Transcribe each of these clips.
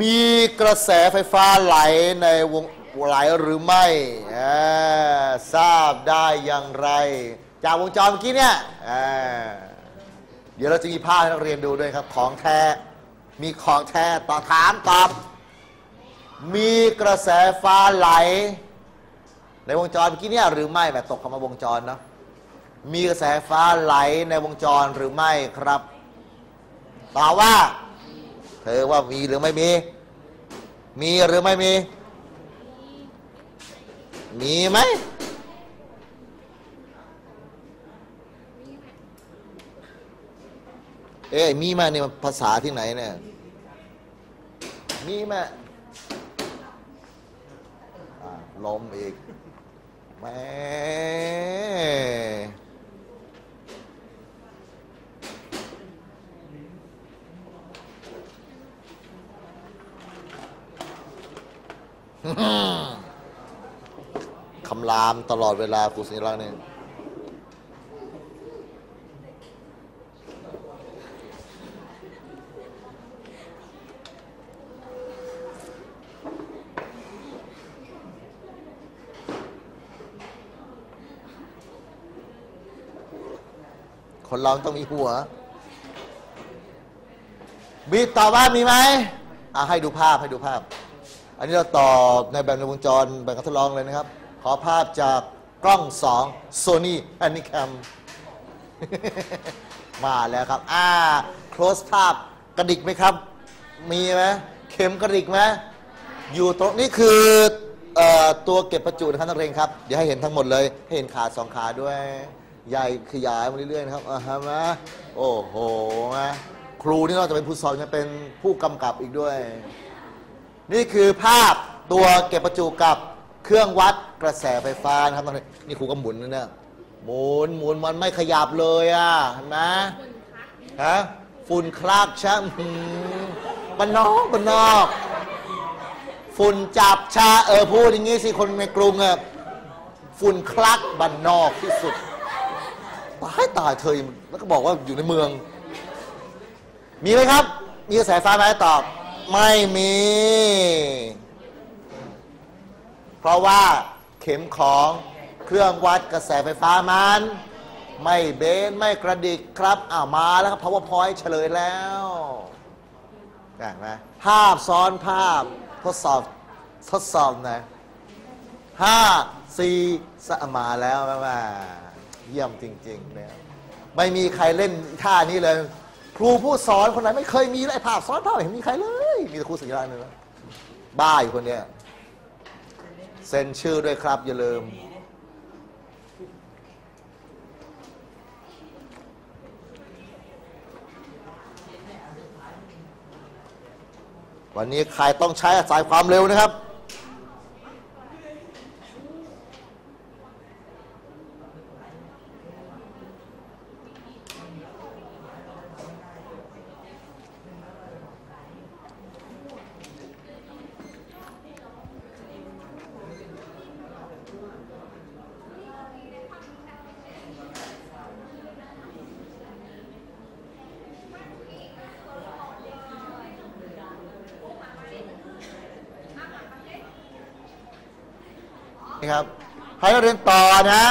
มีกระแสไฟฟ้าไหลในวงไหลหรือไม่ทราบได้อย่างไร จากวงจรเมื่อกี้เนี่ยเดี๋ยวเราจะมีภาพให้นักเรียนดูด้วยครับ ของแท้ มีของแท้ต่อถามตอบ มีกระแสฟ้าไหล ในวงจรเมื่อกี้เนี่ยหรือไม่แบบตกคำว่าวงจรเนาะมีกระแสฟ้าไหลในวงจรหรือไม่ครับตอบว่า เธอว่ามีหรือไม่มี มีหรือไม่มี มีไหมเอ้มีไหมเนี่ยภาษาที่ไหนเนี่ย มีไหมอะลมอีกแม่ คำรามตลอดเวลาครูสัญลักษณ์เนี่ยคนเราต้องมีหัว มีตอบว่ามีไหมอะให้ดูภาพให้ดูภาพ อันนี้เราต่อในแบบในวงจรแบบการทดลองเลยนะครับ ขอภาพจากกล้อง2 Sony Handycam มาแล้วครับ อ่า close ภาพกระดิกไหมครับ มีไหมเข็มกระดิกไหมอยู่ตรงนี้คืออตัวเก็บประจุนะครับนักเรียนครับ เดี๋ยวให้เห็นทั้งหมดเลยให้เห็นขาสองขาด้วย ใหญ่ขยายมาเรื่อยๆนะครับอ่าฮะมาโอ้โหมาครูนี่นอกจากเป็นผู้สอนยังเป็นผู้กำกับอีกด้วย นี่คือภาพตัวเก็บประจุกับเครื่องวัดกระแสไฟฟ้านะครับตอนนี้นี่ครูก็หมุนนะเนี่ยหมุนหมุนมันไม่ขยับเลยอะเห็นไหมฮะฝุ่นคลากช่างบันนอกบันนอก ฝุ่นจับชาเออพูดอย่างงี้สิคนในกรุงอะฝุ่นคลักบันนอกที่สุดตายตายเธอแล้วก็บอกว่าอยู่ในเมือง มีไหมครับ มีกระแสไฟไหมตอบ ไม่มี เพราะว่าเข็มของเครื่องวัดกระแสไฟฟ้ามัน ไม่เบนไม่กระดิกครับอ้าวมาแล้วครับ powerpoint เฉลยแล้วเห็นไหมภาพซ้อนภาพทดสอบทดสอบนะห้าสี่สมาแล้วแม่เยี่ยมจริงๆเนี่ยไม่มีใครเล่นท่านี้เลย ครูผู้สอนคนไหนไม่เคยมีเลยภาพซ้อนภาพเห็นมีใครเลย มีแต่ครูสัญลักษณ์เลยนะบ้าอยู่คนเนี้ยเซ็นชื่อด้วยครับ อย่าลืม วันนี้ใครต้องใช้สายความเร็วนะครับ นี่ครับให้นักเรียนต่อนะ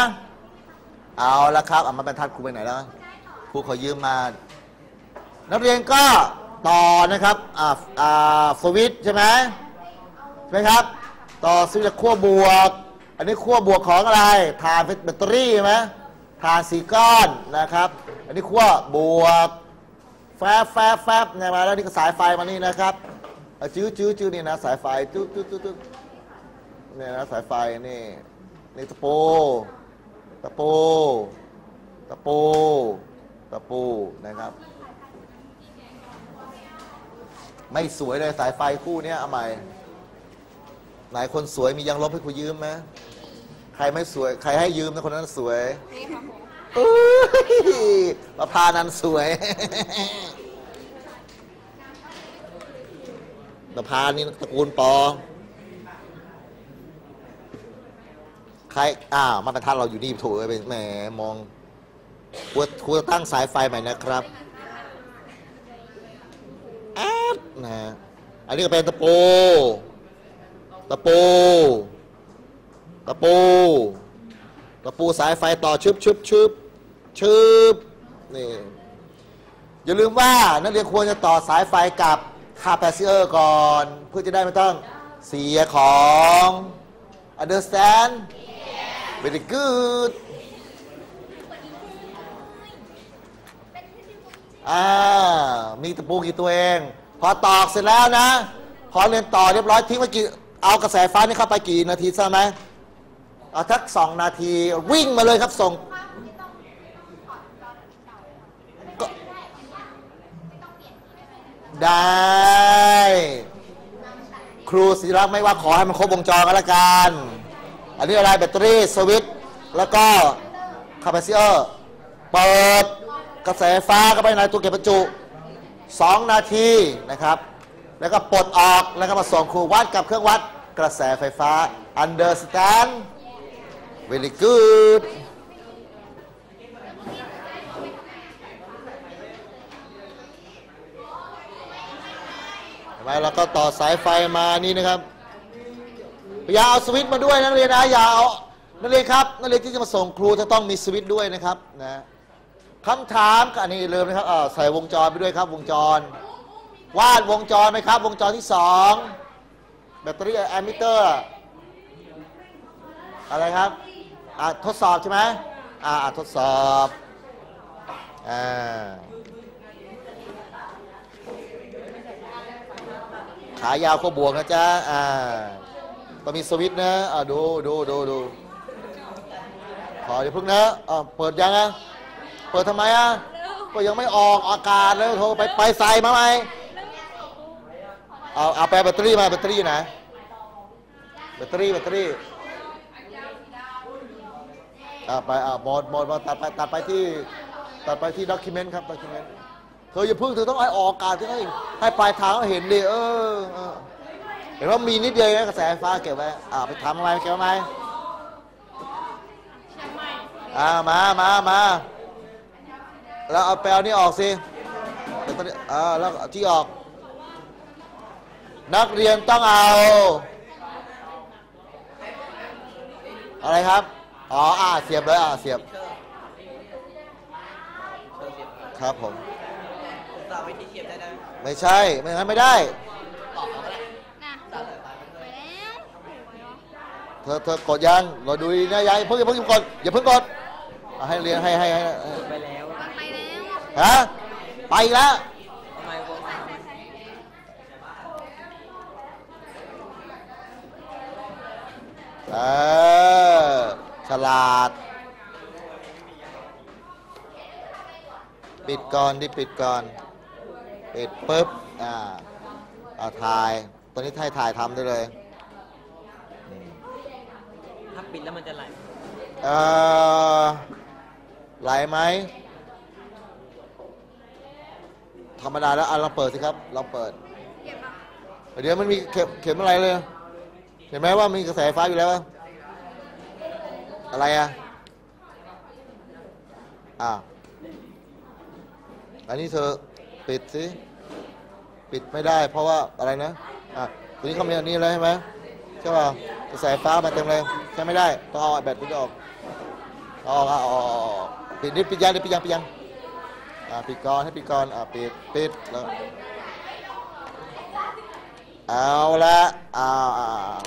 เอาละครับเอามาบรรทัดครูไปไหนแล้วครูขอยืมมา นักเรียนก็ต่อนะครับอ่าอ่าสวิตช์ใช่ไหมใช่ไหมครับ ต่อสวิตช์จากขั้วบวก อันนี้ขั้วบวกของอะไรฐานเป็นแบตเตอรี่ใช่ไหมฐานสีก้อนนะครับ อันนี้ขั้วบวกแฟบแฟบแฟบเนี่ยมาแล้วนี่ก็สายไฟมานี่นะครับจื้อจื้อจื้อนี่นะสายไฟจุ๊ดจุ๊ดจุ๊ดจุ๊ เนี่ยนะสายไฟนี่นี่ตะปู ตะปู ตะปู ตะปูนะครับ ไม่สวยเลยสายไฟคู่เนี้ยเอาใหม่ไหนคนสวยมียังลบให้กูยืมไหมใครไม่สวย ใครให้ยืมนะคนนั้นสวยมอุ้ยประพานันสวยประพานี่ตระกูลปอใครอ่ามาเป็นท่านเราอยู่นี่ถูกเลยแหมมองควรควรตั้งสายไฟใหม่นะครับแอดนะอันนี้ก็เป็นตะปูตะปูตะปูตะปูสายไฟต่อชึบชึบชึบชึบนี่อย่าลืมว่านักเรียนควรจะต่อสายไฟกับคาแพซิเออร์ก่อน เพื่อจะได้ไม่ต้องเสียของ understand very good อ่ามีตะปูกี่ตัวเอง พอตอกเสร็จแล้วนะ พอเรียนต่อเรียบร้อยทิ้งไว้กี่ เอากระแสไฟนี่เข้าไปกี่นาทีทราบไหมเอาทักสองนาที วิ่งมาเลยครับส่งได้ ครูศิรักษ์ไม่ว่าขอให้มันครบวงจรก็แล้วกัน อันนี้อะไรแบตเตอรี่สวิตช์แล้วก็คาปาซิเออร์เปิดกระแสไฟฟ้าเข้าไปในตัวเก็บบรรจุ 2 นาทีนะครับ แล้วก็ปลดออกแล้วก็มาส่งครูวัดกับเครื่องวัดกระแสไฟฟ้า understand very good เห็นไหมแล้วก็ต่อสายไฟมานี่นะครับ อย่าเอาสวิตช์มาด้วยนักเรียนนะอย่าเอานักเรียนครับนักเรียนที่จะมาส่งครูจะต้องมีสวิตช์ด้วยนะครับนะคำถามอันนี้ลืมนะครับอ่าใส่วงจรไปด้วยครับ วงจร วาดวงจรไหมครับ วงจรที่สองแบตเตอรี่แอมมิเตอร์ อะไรครับอ่าทดสอบใช่ไหมอ่าทดสอบอ่าขายาวก็บวกนะจ๊ะอ่า ต้องมีสวิตช์นะอ่าดูดูดูดูขออย่าเพิ่งนะอ่าเปิดยังอะเปิดทำไมอะก็ยังไม่ออกอากาศเลยโทรไปไปใส่มาไหมเอาเอาแปแบตเตอรี่มาแบตเตอรี่ไหนแบตเตอรี่แบตเตอรี่อ่าไปอ่าบอดบอดบอดตัดไปตัดไปที่ตัดไปที่ด็อกิเมนต์ครับด็อกิเมนต์เธออย่าเพิ่งเธอต้องให้ออกอากาศที่ให้ให้ปลายทางเขาเห็นดิเออ เออเห็นว่ามีนิดเดียวนะกระแสไฟฟ้าเก็บไว้อ่าไปทำอะไรเก็บไว้ไหมอ่ามามามาแล้วเอาแปลนี่ออกสิเดี๋ยวตอนนี้อ่าแล้วเอาที่ออก นักเรียนต้องเอา อะไรครับ อ๋ออ่าเสียบเลยอ่าเสียบ ครับผมต่อวิธีเขียนได้ไหมไม่ใช่ ไม่งั้นไม่ได้ ต่อเอาก็ได้ น่ะ ตัดเลยตัดไป ไป เลย แล้ว เธอเธอกดยังเราดูดีนะยายเพิ่งอย่าเพิ่งกดอย่าเพิ่งกดอะให้เรียนให้ให้ให้ให้ไปแล้วมันไปแล้วฮะไปอีกแล้วทำไมวงมาเออฉลาด ปิดก่อนดิปิดก่อน ปิดปุ๊บอ่าเอาถ่ายตอนนี้ให้ถ่ายทำได้เลย ปิดแล้วมันจะไหลเอ่อไหลไหมธรรมดาแล้วอะเราเปิดสิครับเราเปิด เก็บมาเดี๋ยวมันมีเข็มเข็มอะไรเลย เห็นไหมว่ามีกระแสไฟฟ้าอยู่แล้วอะอะไรอะอ่าอันนี้เธอปิดสิปิดไม่ได้ เพราะว่าอะไรนะอะตัวนี้เขามีอันนี้แล้วใช่ไหมใช่ป่ะ กระแสฟ้ามาเต็มเลยใช่ไม่ได้ต้องเอาแบตตัวนี้ออกอออกออกออกปิดนิดปิดยังนิดปิดยังปิดยังอ่าปิดก่อนให้ปิดก่อนอ่าปิดปิดแล้วเอาละเอาเอาอา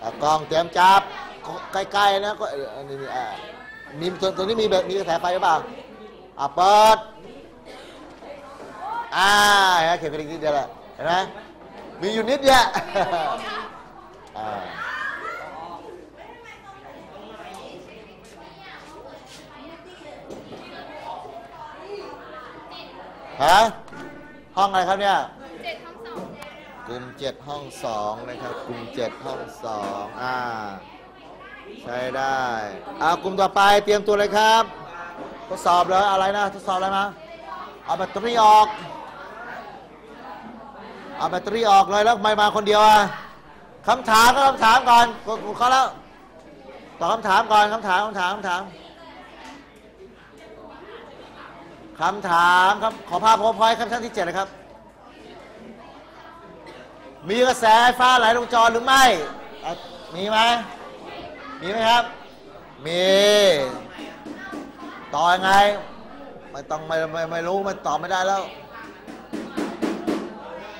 เอากล้องเตรียมจับใกล้ๆนะก็อันนี้อ่ามีตัวตัวนี้มีแบบมีกระแสไฟหรือเปล่าอะเปิดอ่าเห็นไหมเข็มกระดิ่งนิดเดียวแหละเห็นไหมมีอยู่นิดเดียว อ่าฮะห้องอะไรครับเนี่ยเจ็ดทั้งสองกลุ่มเจ็ดห้องสองนะครับกลุ่มเจ็ดห้องสองอ่าใช้ได้อ่ากลุ่มต่อไปเตรียมตัวเลยครับ ทดสอบเลยอะไรนะทดสอบอะไรมาเอาแบตเตอรี่ออกเอาแบตเตอรี่ออกเลยแล้วไม่มาคนเดียวอะ คำถามก็คำถามก่อนกดเขาแล้วตอบคำถามก่อนคำถามคำถามคำถามคำถามครับขอภาพพอพอยครับชั้นที่เจ็ดเลยครับ มีกระแสไฟฟ้าไหลลงจอหรือไม่ มีไหมมีไหมครับ มี ต่อยังไง ไม่ต้องไม่ไม่ไม่รู้มันตอบไม่ได้แล้ว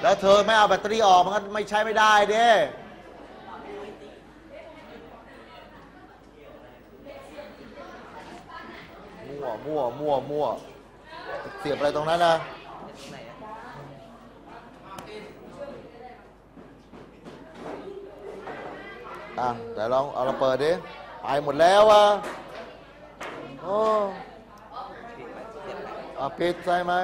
แล้วเธอไม่เอาแบตเตอรี่ออกมันก็ไม่ใช้ไม่ได้เด้มั่ วมั่วมั่วมั่วเสียบอะไรตรงนั้นนะตรงไหนอะอะแต่ลองเอาเราเปิดดิไปหมดแล้วอะโอ้อะปิดใช่ไหม